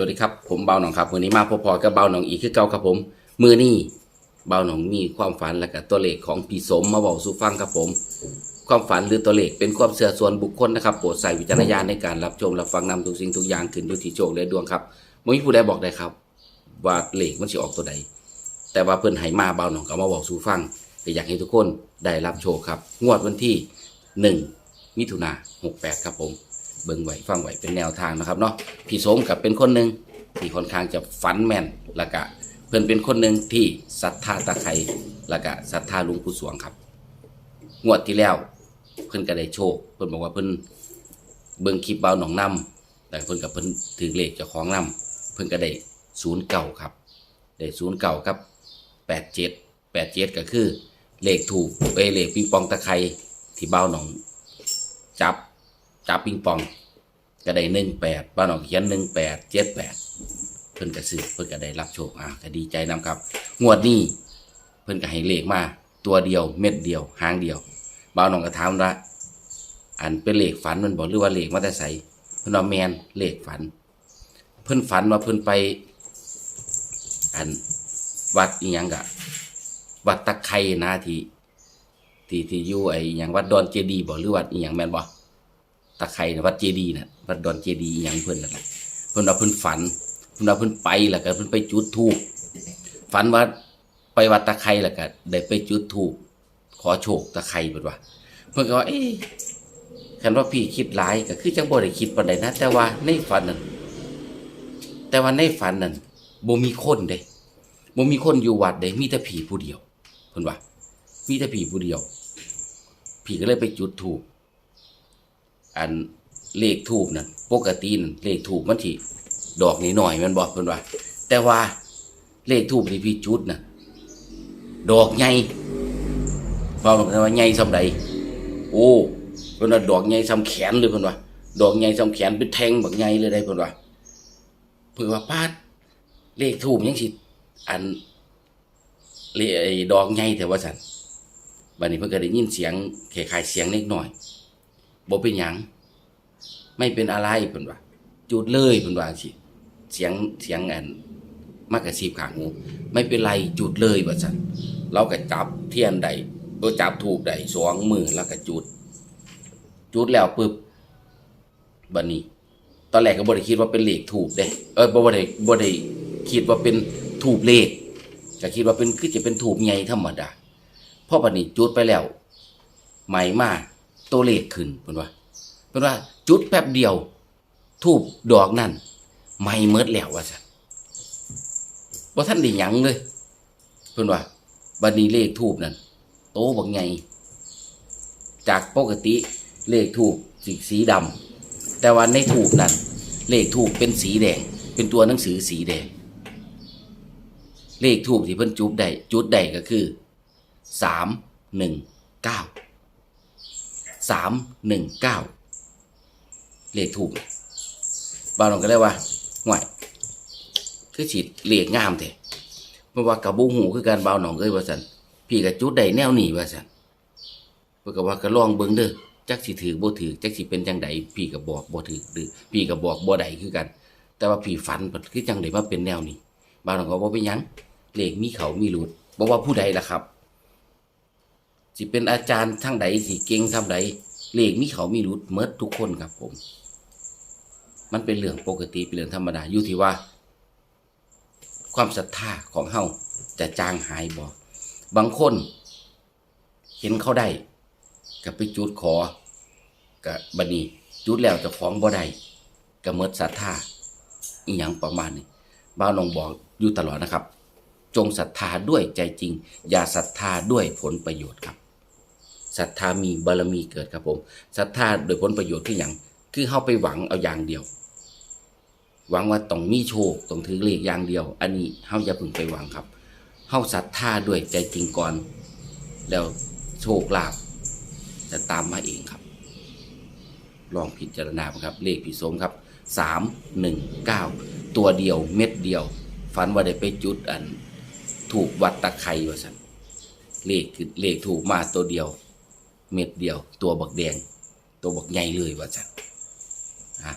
วัสดีครับ ผมเบาหนองครับวันนี้มาพอๆกับเบาหนองอีกคือเก่าครับผม มือนี่เบาหนองมีความฝันและก็ตัวเลขของพี่สมมาบอกสู่ฟังครับผม ความฝันหรือตัวเลขเป็นความเชื่อส่วนบุคคลนะครับโปรดใส่วิจารณญาณในการรับชมรับฟังนำทุกสิ่งทุกอย่างขึ้นอยู่ที่โชคและดวงครับไม่มีผู้ใดบอกได้ครับ ว่าเลขมันสิออกตัวใด แต่ว่าเพิ่อนให้มาเบาหนองก็มาบอกสู่ฟังแต่อยากให้ทุกคนได้รับโชคครับ งวดวันที่หนึ่งมิถุนาหกแปดครับผม เบิ่งไหวฟังไหวเป็นแนวทางนะครับเนาะพี่สมกับเป็นคนหนึ่งที่ค่อนข้างจะฝันแม่นแล้วก็เพิ่นเป็นคนหนึ่งที่ศรัทธาตะไคร้แล้วก็ศรัทธาลุงปู่สวงครับ งวดที่แล้วเพิ่นก็ได้โชคเพิ่นบอกว่าเพิ่นเบิ่งคลิปเบาหนองน้ำแต่เพิ่นกับเพิ่นถือเลขเจ้าของน้ำเพิ่นก็ได้ศูนย์เก่าครับได้ศูนย์เก่าครับแปดเจ็ดแปดเจ็ดก็คือเลขถูกเอเลขปิงปองตะไคร้ที่เบาหนองจับ จับปิงปองก็ได้หนึ่งแปดบ้านหนองเขียนหนึ่งแปดเจ็ดแปดเพิ่นก็ซื้อเพิ่นก็ได้รับโชคอะก็ดีใจนำครับ งวดนี้เพิ่นก็ให้เลขมาตัวเดียวเม็ดเดียวหางเดียวบ้านหนองก็ถามว่าอันเป็นเลขฝันมันบอกหรือว่าเลขมาแต่ใสเพิ่นว่าแมนเลขฝัน เพิ่นฝันว่าเพิ่นไป อันวัดอีหยังกะวัดตะไคร่นะที่ที่ที่อยู่ไอ้อหยังวัดดอนเจดีย์บ่หรือวัดอีหยังแม่นบ่ ตะไคร่นะวัดเจดีนะวัดดอนเจดีย์อหยังเพิ่นนั่นแหละเพิ่นว่าเพิ่นฝันเพิ่นว่าเพิ่นไปแล้วก็เพิ่นไปจุดธูปฝันว่าไปวัดตะไคร่แล้วก็ได้ไปจุดธูปขอโชคตะไคร่เพิ่นว่า เพิ่นก็ว่าเอ๊ะคันว่าพี่คิดหลายก็คือจังบ่ได้คิดปานใดนะ แต่ว่าในฝันนั้นแต่ว่าในฝันนั้นบ่มีคนเด้บ่มีคนอยู่วัดเด้มีแต่ผีผู้เดียวเพิ่นว่ามีแต่ผีผู้เดียวผีก็เลยไปจุดธูป อันเลขทูบนั่นปกตินั่นเลขทูบมันที่ดอกนิดหน่อยมันบอกเพิ่นว่า แต่ว่าเลขทูบที่พี่จุดน่ะดอกใหญ่ฟังลงว่าใหญ่ซำใดโอ้เพิ่นว่าดอกใหญ่ซำแขนเลยเพิ่นว่า ดอกใหญ่ซำแขนเป็นแทงบักใหญ่เลยได้เพิ่นว่าเพิ่นว่าปาดเลขทูบยังสิอันเลไอ้ดอกใหญ่แต่ว่าซั่นบัดนี้เพิ่นก็ได้ยินเสียงคล้ายๆเสียงเล็กน้อยบ่เป็นหยัง ไม่เป็นอะไรเพิ่นว่าจุดเลยเพิ่นว่าสิเสียงเสียงอันมากระซิบขางหูไม่เป็นไรจุดเลยว่าซั่นเราก็จับเทียนใดเออจับถูกใดสองมือแล้วก็จุด จุดแล้วปึ๊บบัดนี้ ตอนแรกก็บ่ได้คิดว่าเป็นเลขถูกเด้เออบ่บ่ได้บ่ได้คิดว่าเป็นถูกเลขก็คิดว่าเป็นคือจะเป็นถูกใหญ่ธรรมดาพอบัดนี้จุดไปแล้วใหม่มาตัวเลขขึ้นเพิ่นว่า เพิ่นว่าจุดแป๊บเดียว ทูบดอกนั่นไม่เมิดแล้วว่าซั่นบ่ทันได้หยังเลย เพิ่นว่าบัดนี้เลขทูบนั่นโตบักใหญ่จากปกติเลขทูบสีสีดำแต่ว่าในทูบนั่นเลขทูบเป็นสีแดง เป็นตัวหนังสือสีแดง เลขทูบที่เพิ่นจุดได้จุดได้ก็คือสามหนึ่งเก้าสามหนึ่งเก้า เลขถูกบางคนก็เลยว่าห่วยคือฉีดเลขงามเถอะเพราะว่ากับบูหูคือการเบาหนองเอ้ยว่าสันพี่กับจุดใดแนวหนีว่าสันเพื่อกับว่าก็ลองเบิ่งเด้อจักสิถือบ่ถือจักสิเป็นจังใดพี่ก็บบอกบ่ถือหรือพี่ก็บบอกบ่ใดคือกัน แต่ว่าพี่ฝันคือจังใดมาเป็นแนวนี้บางคนก็บ่เป็นหยังเลขมีเขามีหลุดบ่ว่าผู้ใดล่ะครับสิเป็นอาจารย์ทั้งใดสิเก่งทั้งใด เลขมีเขามีรุดเมดทุกคนครับผม มันเป็นเรื่องปกติเป็นเรื่องธรรมดาอยู่ที่ว่า ความศรัทธาของเฮาจะจางหายบ่บางคน เห็นเขาได้ก็ไปจุดขอกับบันีจุดแล้วจะของบ่ได้ก็เมดศรัทธาอีหยังประมาณนี้บ้าลงบอกอยู่ตลอดนะครับ จงศรัทธาด้วยใจจริง อย่าศรัทธาด้วยผลประโยชน์ครับ ศรัทธามีบารมีเกิดครับผมศรัทธาโดยผลประโยชน์คืออย่างคือเฮาไปหวังเอาอย่างเดียว หวังว่าต้องมีโชคต้องถือเลขอย่างเดียว อันนี้เฮาอย่าพึงไปหวังครับเฮาศรัทธาด้วยใจจริงก่อน แล้วโชคลาภจะตามมาเองครับ ลองพิจารณาครับ เลขพิสมครับสามหนึ่งเก้าตัวเดียวเม็ดเดียว ฝันว่าได้ไปจุดอัน ถูกวัดตะไคร่ว่าสันเลขคือเลขถูกมาตัวเดียว เม็ดเดียว ตัวบักแดง ตัวบักใหญ่เลยว่าจันอะ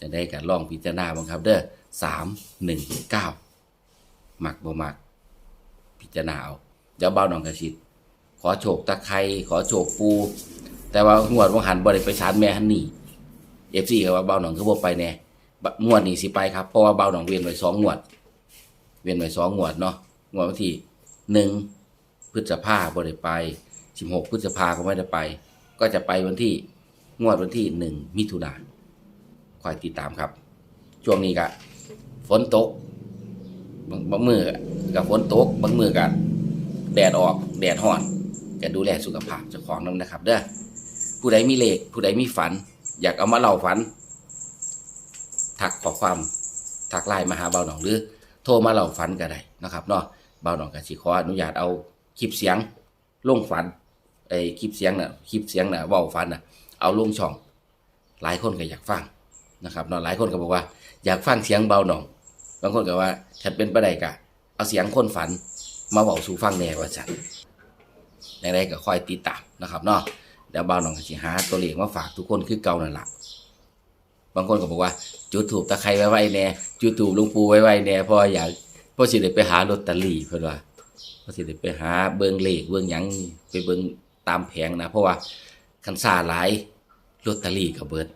จะได้กันลองพิจารณาบ้างครับ เด้อสามหนึ่งเก้าหมักบ่มัก พิจารณาเอาเดี๋ยวเบาหนองกระชิด ขอโชคตะไคร้ขอโชคปู แต่ว่างวดวังหันบ่ได้ไปชาร์จแม่ฮันนี่เอฟซีก็ว่าเบาหนองคือบ่ไปแน่งวดนี้สิไปครับ เพราะว่าเบาหนองเวียนไว้สองงวด เวียนไว้สองงวดเนาะงวดวันที่หนึ่งพฤษภาบ่ได้ไป สิบหกพฤษภาก็ไม่ได้ไป ก็จะไปวันที่งวดวันที่หนึ่งมิถุนาคอยติดตามครับ ช่วงนี้ก็ฝนตกบางบางมือกับฝนตกบางมือกับแดดออกแดดห่อนก็ดูแลสุขภาพเจ้าของนํนะครับ เด้อผู้ใดมีเลขผู้ใดมีฝัน อยากเอามาเล่าฝันทักขอความทักไลน์มาหาเบาหนองหรือ โทรมาเล่าฝันก็ได้นะครับเนาะเบาหนองก็สิขออนุญาตเอาคลิปเสียงลงฝัน ไอ้คลิปเสียงน่ะคลิปเสียงน่ะเว้าฝันน่ะเอาลงช่อง หลายคนก็อยากฟังนะครับเนาะหลายคนก็บอกว่า อยากฟังเสียงเบาหนอง บางคนก็ว่าฉันเป็นประไดกะ เอาเสียงคนฝันมาเว้าสู่ฟังแน่ว่าจันในใดก็คอยติดตามนะครับเนาะเดี๋ยวเบาหนองก็สิหาตัวเลขมาฝากทุกคนคือเก่านั่นล่ะบางคนก็บอกว่าจุดถูกตะไคร้ไว้ไว้แน่จุดถูกลุงปูไว้ไว้แน่เพราะอยากเพราะสิได้ไปหาลอตเตอรี่เพิ่นว่าเพราะสิได้ไปหาเบิ่งเลขเบิ่งหยังไปเบิ่ง ตามแผงนะ เพราะว่าคันซาหลายลอตเตอรี่ก็เบิด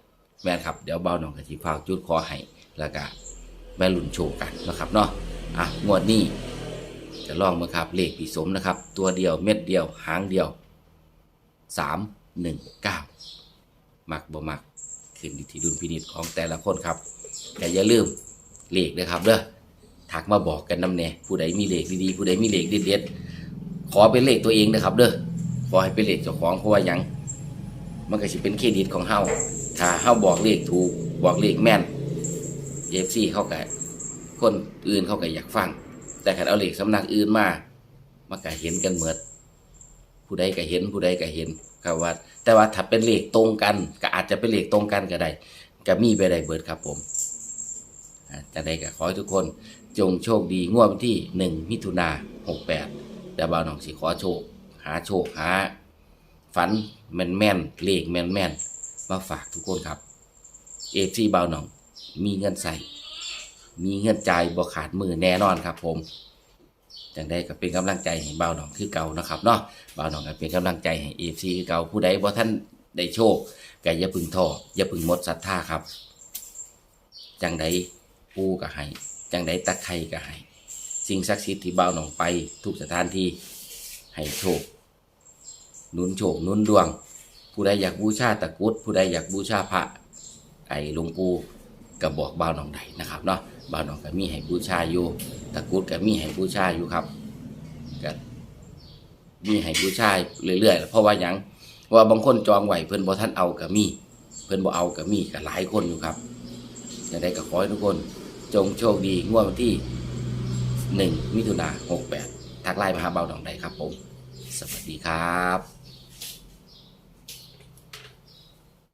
แม่นครับ เดี๋ยวเบาหนองก็สิฝาจุดขอให้แล้วก็แม่ลุ่นโชว์กันนะครับเนาะอะงวดนี้จะลองมาครับเลขปีสมนะครับ ตัวเดียวเม็ดเดียวหางเดียวสามหนึ่งเก้ามักบ่มักขึ้นอยู่ที่ดุลพินิจของแต่ละคนครับแต่อย่าลืมเลขนะครับเด้อทักมาบอกกันนำแน่ผู้ใดมีเลขดีๆผู้ใดมีเลขเด็ดๆขอเป็นเลขตัวเองนะครับเด้อ ขอให้เป็นเลขเจ้าของเพราะว่าหยังมันก็สิเป็นเครดิตของเฮาถ้าเฮาบอกเลขถูกบอกเลขแม่นเอฟซีเขาก็คนอื่นเขาก็อยากฟัง แต่ขันเอาเล็กสำนักอื่นมามันก็เห็นกันเหมือดผู้ใดก็เห็นผู้ใดก็เห็นครับว่า แต่ว่าถ้าเป็นเลขตรงกัน ก็อาจจะเป็นเลขตรงกันก็ได้ก็มีไปได้เบิดครับผมอ่าจะได้ก็ขอให้ทุกคนจงโชคดีงวดวันที่หนึ่งมิถุนาหกแปดเดี๋ยวบ่าวหนองสิขอโชค หาโชคหาฝันแม่นแม่นเลขแม่นแม่นมาฝากทุกคนครับเอฟซีบาวหนอง มีเงินใส่ มีเงินใจบ่ขาดมือแน่นอนครับ ผมจังได้ก็เป็นกำลังใจให้บาวหนองคือเก่านะครับเนาะบาวหนองก็เป็นกำลังใจให้เอฟซีคือเก่าผู้ใดบ่ท่านได้โชคก็อย่าพึงท้ออย่าพึงหมดศรัทธาครับ จังใดปูก็ให้จังใดตะไคร่ก็ให้สิ่งศักดิ์สิทธิ์ที่บาวหนองไปทุกสถานที่ให้โชค หนุนโชคหนุนดวง ผู้ใดอยากบูชาตะกุดผู้ใดอยากบูชาพระไอ้หลวงปู่ก็บอกบ่าวหนองใดนะครับเนาะบ่าวหนองก็มีให้บูชาอยู่ตะกุดก็มีให้บูชาอยู่ครับก็มีให้บูชาเรื่อยๆเพราะว่าหยังเพราะว่าบางคนจองไหวเพิ่นบ่ท่านเอาก็มี เพิ่นบ่เอาก็มีก็หลายคนอยู่ครับจะได้ก็ขอให้ทุกคน จงโชคดีงวดวันที่หนึ่งมิถุนาหกแปดทักไลน์มาหาเบาหนองใดครับผม สวัสดีครับ